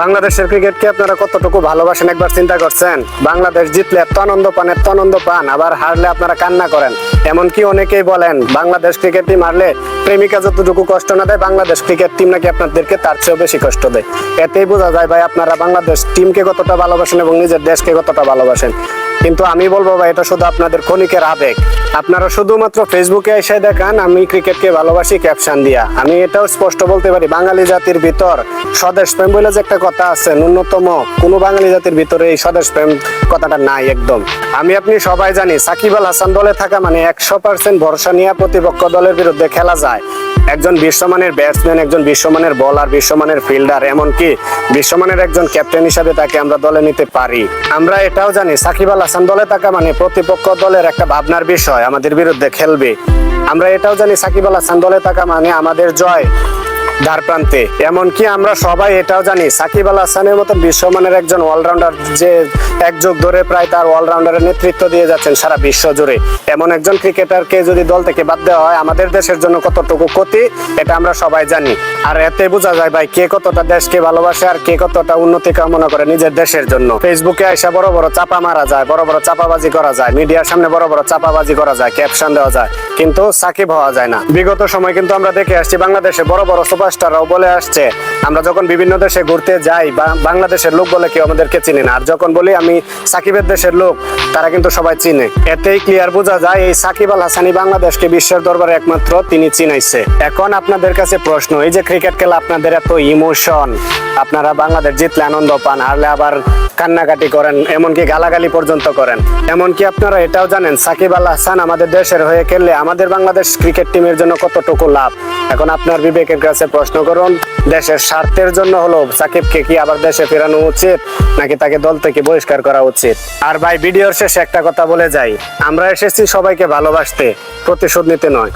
বাংলাদেশের ক্রিকেটকে আপনারা কতটুকু ভালোবাসেন একবার চিন্তা করছেন? বাংলাদেশ জিতলে এত আনন্দ পান এত আনন্দ পান, আবার হারলে আপনারা কান্না করেন। এমনকি অনেকেই বলেন, বাংলাদেশ ক্রিকেট টিম হারলে প্রেমিকা যতটুকু কষ্ট না দেয়, বাংলাদেশ ক্রিকেট টিম নাকি আপনাদেরকে তার চেয়েও বেশি কষ্ট দেয়। এতেই বোঝা যায় ভাই, আপনারা বাংলাদেশ টিমকে কতটা ভালোবাসেন এবং নিজের দেশকে কতটা ভালোবাসেন। কিন্তু আমি বলব ভাই, এটা শুধু আপনাদের ক্ষণিকের আবেগ। আপনারা শুধুমাত্র ফেসবুকে এসে দেখান, আমি ক্রিকেটকে ভালোবাসি ক্যাপশন দিয়া। আমি এটাও স্পষ্ট বলতে পারি, বাঙালি জাতির ভিতর স্বদেশ প্রেম বলে যে একটা কথা আছে, ন্যূনতম কোনো বাঙালি জাতির ভিতরে এই স্বদেশ প্রেম কথাটা নাই একদম। আমি আপনি সবাই জানি, সাকিব আল হাসান দলে থাকা মানে একশো পার্সেন্ট ভরসা নিয়ে প্রতিপক্ষ দলের বিরুদ্ধে খেলা যায়। একজন বিশ্বমানের ব্যাটসম্যান একজন বিশ্বমানের বলার বিশ্বমানের ফিল্ডার এমনকি বিশ্বমানের একজন ক্যাপ্টেন হিসাবে তাকে আমরা দলে নিতে পারি। আমরা এটাও জানি, সাকিব আল হাসান দলে থাকা মানে প্রতিপক্ষ দলের একটা ভাবনার বিষয়। আমাদের বিরুদ্ধে খেলবে। আমরা এটাও জানি সাকিব আল হাসান দলে থাকা মানে আমাদের জয়। ধার প্রান্তে। এমনকি আমরা সবাই এটাও জানি, সাকিব আল হাসানের মতো বিশ্বমানের একজন অলরাউন্ডার যে এক যুগ ধরে প্রায় তার অলরাউন্ডারের নেতৃত্ব দিয়ে যাচ্ছেন সারা বিশ্ব জুড়ে। এমন একজন ক্রিকেটারকে যদি দল থেকে বাদ দেওয়া হয়, আমাদের দেশের জন্য কতটুকু ক্ষতি, এটা আমরা সবাই জানি। আর এতে বোঝা যায় ভাই, কে কতটা দেশকে ভালোবাসে আর কে কতটা উন্নতি কামনা করে নিজের দেশের জন্য। ফেসবুকে এসে বড় বড় চাপা মারা যায়, বড় বড় চাপাবাজি করা যায়, মিডিয়ার সামনে বড় বড় চাপাবাজি করা যায় ক্যাপশন দেওয়া যায়। কিন্তু সাকিব হওয়া যায় না। বিগত সময় কিন্তু আমরা দেখে আসছি, বাংলাদেশে বড় বড় সুপারস্টাররাও বলে আসছে, আমরা যখন বিভিন্ন দেশে ঘুরতে যাই বাংলাদেশের লোক বলে কেউ আমাদেরকে চিনি না। আর যখন বলি আমি সাকিবের দেশের লোক তারা কিন্তু সবাই চিনে। এতেই ক্লিয়ার বোঝা যায় এই সাকিব আল হাসানি বাংলাদেশকে বিশ্বের দরবারে একমাত্র তিনি চিনাইছে। এখন আপনাদের কাছে প্রশ্ন, এই যে ক্রিকেট খেলা আপনাদের এত ইমোশন আপনারা বাংলাদেশ জিতলে আনন্দ পান, হারলে আবার কান্নাকাটি করেন, এমনকি গালাগালি পর্যন্ত করেন। এমনকি আপনারা এটাও জানেন, সাকিব আল হাসান আমাদের দেশের হয়ে খেললে আমাদের বাংলাদেশ ক্রিকেট টিমের জন্য কতটুকু লাভ? এখন আপনার বিবেকের কাছে প্রশ্ন করুন দেশের স্বার্থের জন্য হলো সাকিবকে কি আবার দেশে ফেরানো উচিত, নাকি তাকে দল থেকে বহিষ্কার করা উচিত? আর ভাই, ভিডিওর শেষে একটা কথা বলে যাই। আমরা এসেছি সবাইকে ভালোবাসতে, প্রতিশোধ নিতে নয়।